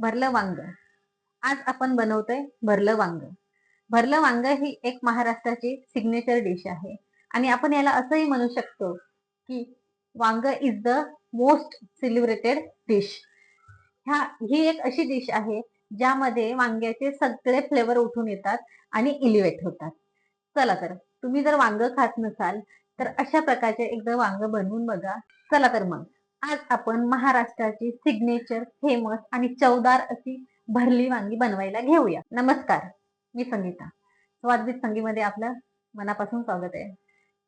भरलं वांग. आज आपण बनवतोय भरलं वांग. भरलं वांग ही एक महाराष्ट्राची सिग्नेचर डिश आहे. आणि आपण याला असंही म्हणू शकतो की वांग is the most celebrated dish ह्या ही एक अशी डिश आहे ज्यामध्ये वांग्याचे सगळे फ्लेवर उठून येतात आणि इलिवेट होतात. चला तर तुम्ही जर वांग खात नसाल तर अशा प्रकारचे एकदा वांग बनवून बघा. चला तर मग. आज आपण महाराष्ट्राची सिग्नेचर फेमस आणि चवदार अशी भरली वांगी बनवायला घेऊया. नमस्कार मी संगीता. स्वादित संगीमध्ये आपलं मनापासून स्वागत आहे.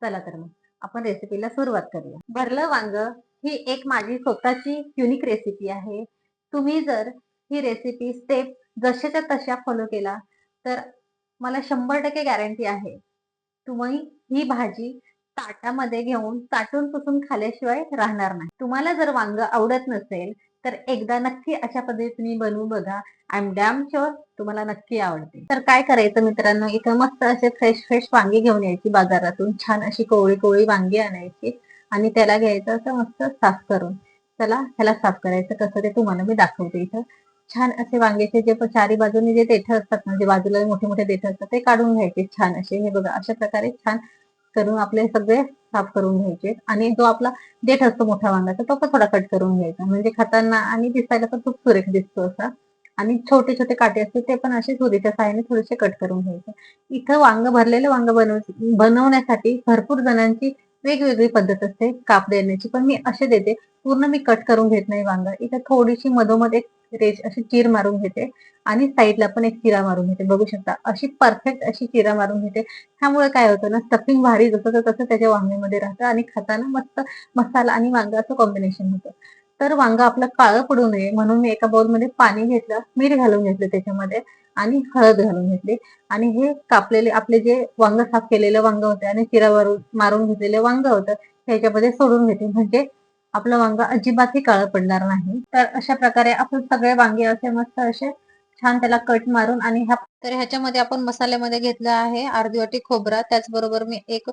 चला तर मग आपण रेसिपीला सुरुवात करूया. भरलं वांग ही एक माझी स्वतःची युनिक रेसिपी आहे. तुम्ही जर ही रेसिपी स्टेप जशाच्या तशा फॉलो केला तर मला शंभर टक्के गॅरंटी आहे. तुम्ही ही भाजी ताटामध्ये घेऊन ताटून पुसून खाल्याशिवाय राहणार नाही. तुम्हाला जर वांग आवडत नसेल तर एकदा नक्की अशा पद्धतीने बनवू बघा. आय एम डॅम शुअर तुम्हाला नक्की आवडते. तर काय करायचं मित्रांनो? इथं मस्त असे फ्रेश फ्रेश वांगे घेऊन यायची बाजारातून. छान अशी कोवळी कोवळी वांगी आणायची आणि त्याला घ्यायचं असं मस्त साफ करून. चला ह्याला साफ करायचं. कसं ते तुम्हाला मी दाखवते इथं. छान असे वांग्याचे जे चारी बाजूने जे देठ असतात ना बाजूला मोठे मोठे देठ असतात ते काढून घ्यायचे. छान असे हे बघा अशा प्रकारे छान करून आपले सगळे साफ करून घ्यायचे. आणि जो आपला देठ असतो मोठा वांगाचा तो पण थोडा कट करून घ्यायचा. म्हणजे खाताना आणि दिसायला पण खूप सुरेख दिसतो असा. आणि छोटे छोटे काटे असते ते पण असे सुरीच्या साहाय्याने थोडेसे कट करून घ्यायचे. इथं वांग भरलेले वांग बनव बनवण्यासाठी भरपूर जणांची वेगवेगळी पद्धत असते. काप देण्याची पण मी असे देते. पूर्ण मी कट करून घेत नाही वांग. इथं थोडीशी मधोमध एक रेज अशी चीर मारून घेते आणि साईडला पण एक चिरा मारून घेते. बघू शकता अशी परफेक्ट अशी चिरा मारून घेते. त्यामुळे काय होतं ना स्टफिंग भारी जसं तसं त्याच्या वांग्यामध्ये राहतं आणि खाताना मस्त मसाला आणि वांगा असं कॉम्बिनेशन होतं. तर वांग आपलं काळं पडू नये म्हणून मी एका बाउलमध्ये पाणी घेतलं मीठ घालून घेतलं त्याच्यामध्ये आणि हळद घालून घेतली. आणि हे कापलेले आपले जे वांग साफ केलेलं वांग होते आणि चिरा मारून घेतलेलं वांग होतं त्याच्यामध्ये सोडून घेते. म्हणजे आपलं वांग अजिबातही काळं पडणार नाही. तर अशा प्रकारे आपण सगळे वांगे असे मस्त असे छान त्याला कट मारून आणि ह्या तर ह्याच्यामध्ये आपण मसाल्यामध्ये घेतलं आहे अर्धी वाटी खोबरा. त्याचबरोबर मी एक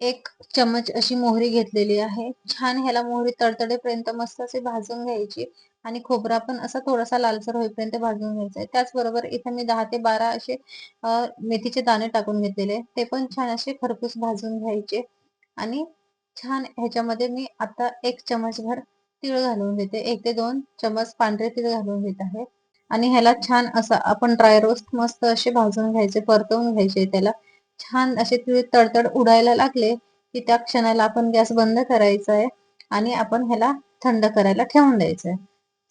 एक चमच अशी मोहरी घेतलेली आहे. छान ह्याला मोहरी तडतडेपर्यंत मस्त अशी भाजून घ्यायची आणि खोबरा पण असा थोडासा लालसर होईपर्यंत भाजून घ्यायचा आहे. त्याचबरोबर इथे मी दहा ते बारा असे मेथीचे दाणे टाकून घेतलेले ते पण छान असे खरपूस भाजून घ्यायचे आणि छान ह्याच्यामध्ये मी आता एक चमचभर तीळ घालून देते एक ते दोन चमच पांढरे तीळ घालून घेत आहे. आणि ह्याला छान असं आपण ड्राय रोस्ट मस्त असे भाजून घ्यायचे परतवून घ्यायचे त्याला. छान असे तिळ तडतड उडायला लागले की त्या क्षणाला आपण गॅस बंद करायचा आहे आणि आपण ह्याला थंड करायला ठेवून द्यायचंय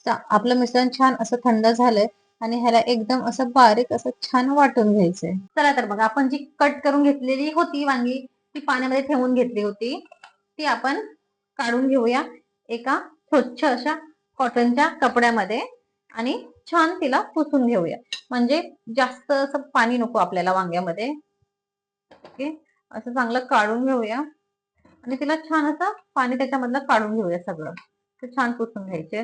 आपलं मिश्रण छान असं थंड झालंय आणि ह्याला एकदम असं बारीक असं छान वाटून घ्यायचंय. चला तर बघा आपण जी कट करून घेतलेली होती वांगी ती पाण्यामध्ये ठेवून घेतली होती. ती आपण काढून घेऊया. एका स्वच्छ अशा कॉटनच्या कपड्यामध्ये आणि छान तिला पुसून घेऊया. म्हणजे जास्त असं पाणी नको आपल्याला वांग्यामध्ये. ओके? असं चांगलं काढून घेऊया. आणि तिला छान असं पाणी त्याच्यामधलं काढून घेऊया सगळं. ते छान पुसून घ्यायचे.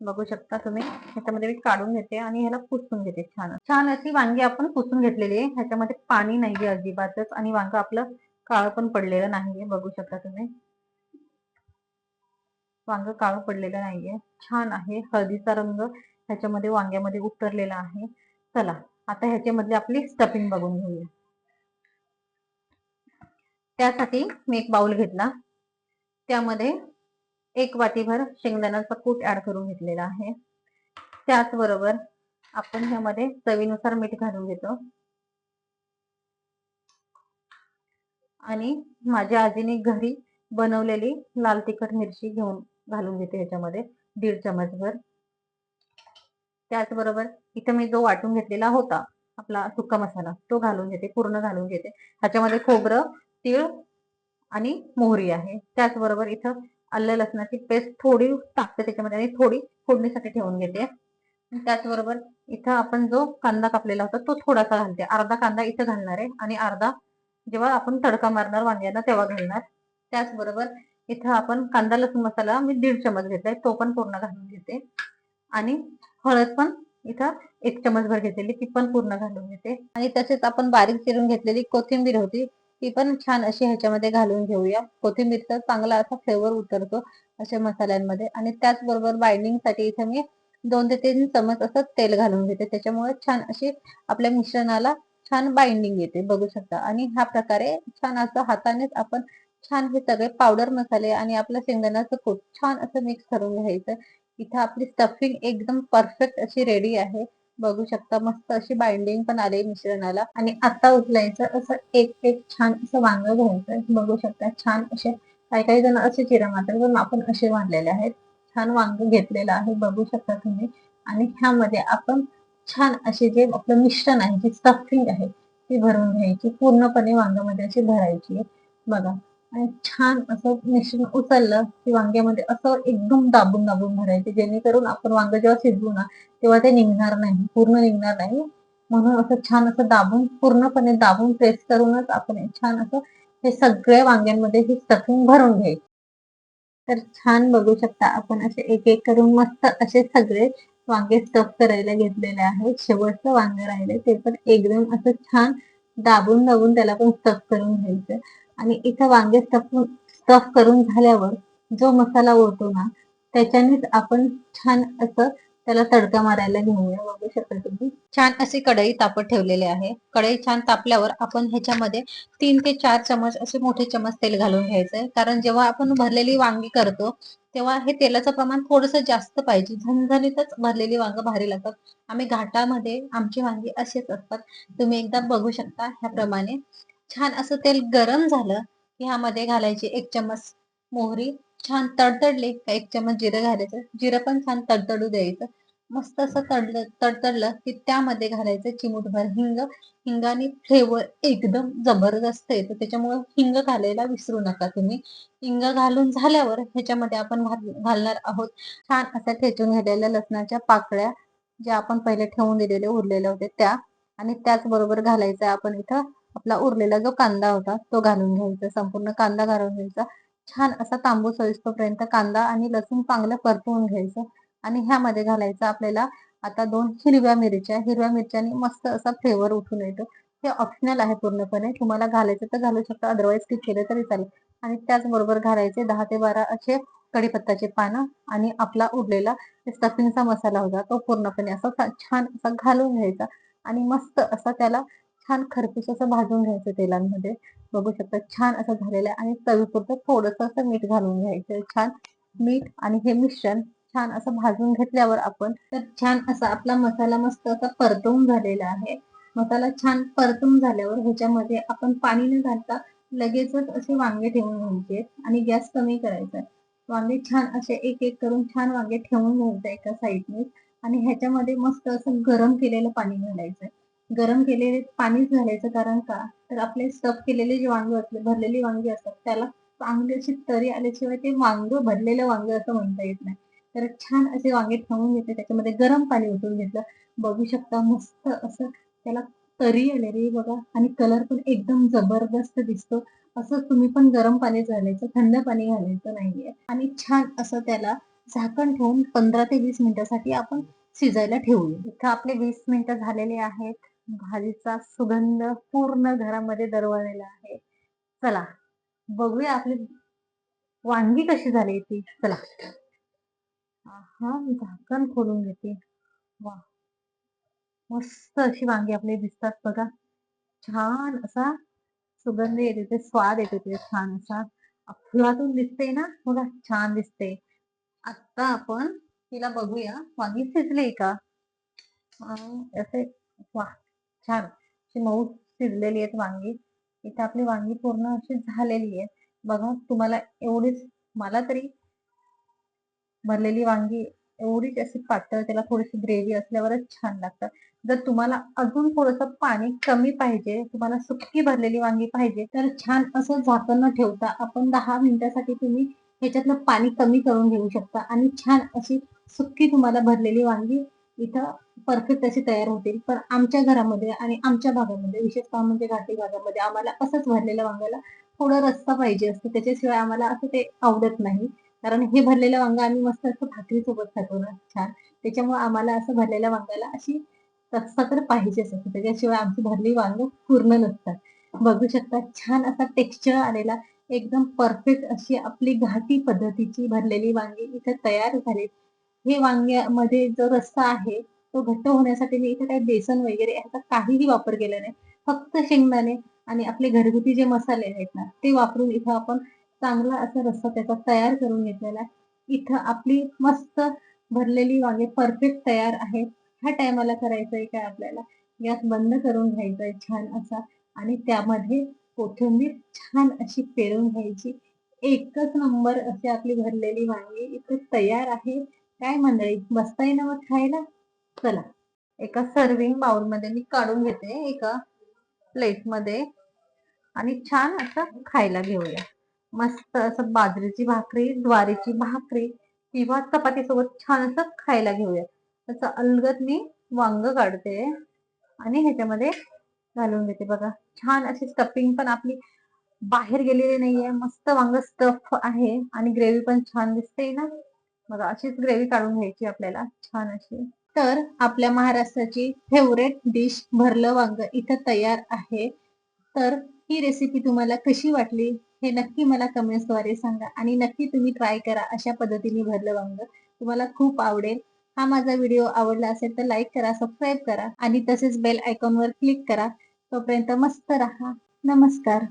बघू शकता तुम्ही. ह्याच्यामध्ये मी काढून घेते आणि ह्याला पुसून घेते छान. छान अशी वांगी आपण पुसून घेतलेली आहे. ह्याच्यामध्ये पाणी नाहीये अजिबातच आणि वांग आपलं काळ पण पडलेलं नाहीये बघू शकता तुम्ही. वांग काळं पडलेलं नाहीये. छान आहे. हळदीचा रंग ह्याच्यामध्ये वांग्यामध्ये उतरलेला आहे. चला आता ह्याच्यामधली आपली स्टफिंग बघून घेऊया. त्यासाठी मी एक बाउल घेतला. त्यामध्ये एक वाटीभर शेंगदाण्याचा कूट ऍड करून घेतलेला आहे. त्याचबरोबर आपण ह्यामध्ये चवीनुसार मीठ घालून घेतो. आणि माझ्या आजीने घरी बनवलेली लाल तिखट मिरची घेऊन घालून घेते ह्याच्यामध्ये दीड चमचभर त्याचबरोबर इथं मी जो वाटून घेतलेला होता आपला सुक्का मसाला तो घालून घेते पूर्ण घालून घेते. ह्याच्यामध्ये खोबरं तीळ आणि मोहरी आहे. त्याचबरोबर इथं आलं लसणाची पेस्ट थोडी टाकते त्याच्यामध्ये आणि थोडी फोडणीसाठी ठेवून घेते. त्याचबरोबर इथं आपण जो कांदा कापलेला होता तो थोडासा घालते. अर्धा कांदा इथं घालणार आहे आणि अर्धा जेव्हा आपण तडका मारणार वांग्यांना तेव्हा घालणार. त्याचबरोबर इथं आपण कांदा लसूण मसाला मी दीड चमच घेतलाय तो पण पूर्ण घालून घेते. आणि हळद पण इथं एक चमच भर घेतलेली ती पण पूर्ण घालून घेते. आणि तसेच आपण बारीक चिरून घेतलेली कोथिंबीर होती ती पण छान अशी ह्याच्यामध्ये घालून घेऊया. कोथिंबीरचा चांगला असा फ्लेवर उतरतो अशा मसाल्यांमध्ये. आणि त्याचबरोबर बाइंडिंगसाठी इथं इथे मी दोन ते तीन चमच असं तेल घालून घेते. त्याच्यामुळे छान अशी आपल्या मिश्रणाला छान बाइंडिंग येते बघू शकता. आणि ह्या प्रकारे छान असं हातानेच आपण छान हे सगळे पावडर मसाले आणि आपलं शेंगदाण्याचं कूट छान असं मिक्स करून घ्यायचं. इथं आपली स्टफिंग एकदम परफेक्ट अशी रेडी आहे. बघू शकता मस्त अशी बाइंडिंग पण आली मिश्रणाला. आणि आता उचलायचं असं एक एक छान असं वांग घ्यायचं. बघू शकता छान असे काही काही जण असे चिरा मात्र पण आपण असे वाढलेले आहेत. छान वांग घेतलेलं आहे बघू शकता तुम्ही. आणि ह्यामध्ये आपण छान असे जे आपलं मिश्रण आहे जी स्टफिंग आहे ती भरून घ्यायची. पूर्णपणे वांग्यामध्ये अशी भरायची. बघा. आणि छान असं मिश्रण उचललं की वांग्यामध्ये असं एकदम दाबून दाबून भरायचे. जेणेकरून आपण वांग जेव्हा शिजवू ना तेव्हा ते निघणार नाही. पूर्ण निघणार नाही. म्हणून असं छान असं दाबून पूर्णपणे दाबून प्रेस करूनच आपण छान असं हे सगळ्या वांग्यांमध्ये ही स्टफिंग भरून घ्यायची. तर छान बघू शकता आपण असे एक एक करून मस्त असे सगळे वांगे स्टफ करायला घेतलेले आहेत. शेवटचं वांगे राहिले ते पण एकदम असं छान दाबून दाबून त्याला पण स्टफ करून घ्यायचं. आणि इथं वांगे स्टफ स्टफ करून झाल्यावर जो मसाला उरतो ना त्याच्यानेच आपण छान असं त्याला तडका मारायला घेऊया बघू शकता तुम्ही. छान अशी कढई तापत ठेवलेली आहे. कढई छान तापल्यावर आपण ह्याच्यामध्ये तीन ते चार चमच असे मोठे चमच तेल घालून घ्यायचंय. कारण जेव्हा आपण भरलेली वांगी करतो तेव्हा हे तेलाचं प्रमाण थोडस जास्त पाहिजे. झणझणीतच भरलेली वांग भारी लागतात. आम्ही घाटामध्ये आमची वांगी असेच असतात. तुम्ही एकदा बघू शकता ह्याप्रमाणे. छान असं तेल गरम झालं की ह्यामध्ये घालायची एक चमच मोहरी छान तडतडले का एक चमच जिरं घालायचं. जिरं पण छान तडतडू द्यायचं. मस्त असं तडलं तडतडलं की त्यामध्ये घालायचं चिमूटभर हिंग. हिंगाने फ्लेवर एकदम जबरदस्त येतो. त्याच्यामुळे हिंग घालायला विसरू नका तुम्ही. हिंग घालून झाल्यावर ह्याच्यामध्ये आपण घालणार आहोत. छान अशा ठेचून घेतलेल्या लसणाच्या पाकळ्या ज्या आपण पहिले ठेवून दिलेले उरलेल्या होते त्या. आणि त्याचबरोबर घालायचा आपण इथं आपला उरलेला जो कांदा होता तो घालून घ्यायचा. संपूर्ण कांदा घालून घ्यायचा. छान असा तांबूस होईस्तोपर्यंत कांदा आणि लसूण चांगलं परतवून घ्यायचं. आणि ह्यामध्ये घालायचं आपल्याला आता दोन हिरव्या मिरच्या. हिरव्या मिरच्याने मस्त असा फ्लेवर उठून येतो. हे ऑप्शनल आहे पूर्णपणे. तुम्हाला घालायचं तर घालू शकता. अदरवाईज स्किप केलं तरी चालेल. आणि त्याचबरोबर घालायचे दहा ते बारा असे कढीपत्ताचे पानं आणि आपला उरलेला स्टफिंगचा मसाला होता. तो पूर्णपणे असा छान असा घालून घ्यायचा. आणि मस्त असा त्याला छान खरपूस असं भाजून घ्यायचं तेलांमध्ये. बघू शकता छान असं झालेलं आहे. आणि चवीपुरतं थोडस असं मीठ घालून घ्यायचं. छान मीठ आणि हे मिश्रण छान असं भाजून घेतल्यावर आपण तर छान असा आपला मसाला मस्त असा परतवून झालेला आहे. मसाला छान परतून झाल्यावर ह्याच्यामध्ये आपण पाणी न घालता लगेचच असे वांगे ठेवून घ्यायचे आणि गॅस कमी करायचा. वांगे छान असे एक एक करून छान वांगे ठेवून घ्यायचे एका साईडने आणि ह्याच्यामध्ये मस्त असं गरम केलेलं पाणी घालायचं. गरम केलेले पाणीच घालायचं कारण का? तर आपले स्टफ केलेले जे वांगे असले भरलेली वांगी असतात त्याला चांगली अशी तरी आल्याशिवाय ते वांग भरलेलं वांग असं म्हणता येत नाही. तर छान असे वांगे ठेवून घेतले त्याच्यामध्ये गरम पाणी ओतून घेतलं. बघू शकता मस्त असं त्याला तरी आलेली बघा. आणि कलर पण एकदम जबरदस्त दिसतो. असं तुम्ही पण गरम पाणी घालायचं थंड पाणी घालायचं नाहीये. आणि छान असं त्याला झाकण ठेवून पंधरा ते वीस मिनिटासाठी आपण शिजायला ठेवूया. इथं आपले वीस मिनिटं झालेले आहेत. भाजीचा सुगंध पूर्ण घरामध्ये दरवळलेला आहे. चला बघूया आपली वांगी कशी झाली ती. चला. हा झाकण खोलून घेते. वा. मस्त अशी वांगी आपली दिसतात बघा. छान असा सुगंध येते ते स्वाद येते ते छान असा. फुलातून दिसते ना बघा छान दिसते आता आपण तिला बघूया वांगी शिजली का? असे वा. छान अशी मऊ शिजलेली आहेत वांगी. इथे आपली वांगी पूर्ण अशी झालेली आहे. बघा तुम्हाला एवढीच मला तरी भरलेली वांगी एवढीच अशी पातळ त्याला थोडीशी ग्रेव्ही असल्यावरच छान लागतं. जर तुम्हाला अजून थोडस पाणी कमी पाहिजे तुम्हाला सुकी भरलेली वांगी पाहिजे तर छान असं झाकण न ठेवता आपण दहा मिनिटासाठी तुम्ही ह्याच्यातलं पाणी कमी करून घेऊ शकता. आणि छान अशी सुकी तुम्हाला भरलेली वांगी इथं परफेक्ट असे तयार होतील. पण आमच्या घरामध्ये आणि आमच्या भागामध्ये विशेषतः म्हणजे घाटी भागामध्ये आम्हाला असंच भरलेल्या वांग्याला थोडा रस्ता पाहिजे असतो. त्याच्याशिवाय आम्हाला असं ते आवडत नाही. कारण हे भरलेलं वांग आम्ही मस्त असं भाकरी सोबत खातो ना छान. त्याच्यामुळे आम्हाला असं भरलेल्या वांग्याला अशी रस्ता तर पाहिजेच असतो त्याच्याशिवाय आमची भरली वांग पूर्ण नसतात. बघू शकता छान असा टेक्स्चर आलेला एकदम परफेक्ट अशी आपली घाटी पद्धतीची भरलेली वांगी इथे तयार झाली. हे वांग्यामध्ये जो रस्सा आहे तो घट्ट होण्यासाठी मी इथे काही बेसन वगैरे याचा काहीही वापर केला नाही. फक्त शेंगदाणे आणि आपले घरगुती जे मसाले आहेत ना ते वापरून इथं आपण चांगला असा रस्सा त्याचा तयार करून घेतलेला आहे. इथं आपली मस्त भरलेली वांगे परफेक्ट तयार आहेत. ह्या टायमाला करायचंय काय आपल्याला? गॅस बंद करून घ्यायचा आहे छान असा आणि त्यामध्ये कोथिंबीर छान अशी पेरून घ्यायची. एकच नंबर अशी आपली भरलेली वांगी इथे तयार आहे. काय मंडळी बसताय ना मग खायला? चला. एका सर्विंग बाउलमध्ये मी काढून घेते एका प्लेटमध्ये. आणि छान असं खायला घेऊया. मस्त असं बाजरीची भाकरी ज्वारीची भाकरी किंवा चपाती सोबत छान असं खायला घेऊया. त्याचं अलगत मी वांग काढते आणि ह्याच्यामध्ये घालून घेते बघा. छान अशी स्टफिंग पण आपली बाहेर गेलेली नाहीये. मस्त वांग स्टफ आहे आणि ग्रेव्ही पण छान दिसते ना. बघा अशीच ग्रेव्ही काढून घ्यायची आपल्याला. छान अशी. तर आपल्या महाराष्ट्राची फेवरेट डिश भरलं वांग इथं तयार आहे. तर ही रेसिपी तुम्हाला कशी वाटली हे नक्की मला कमेंट्सद्वारे सांगा आणि नक्की तुम्ही ट्राय करा अशा पद्धतीने भरलं वांग. तुम्हाला खूप आवडेल. हा माझा व्हिडिओ आवडला असेल तर लाईक करा सबस्क्राईब करा आणि तसेच बेल आयकॉनवर क्लिक करा. तोपर्यंत मस्त राहा. नमस्कार.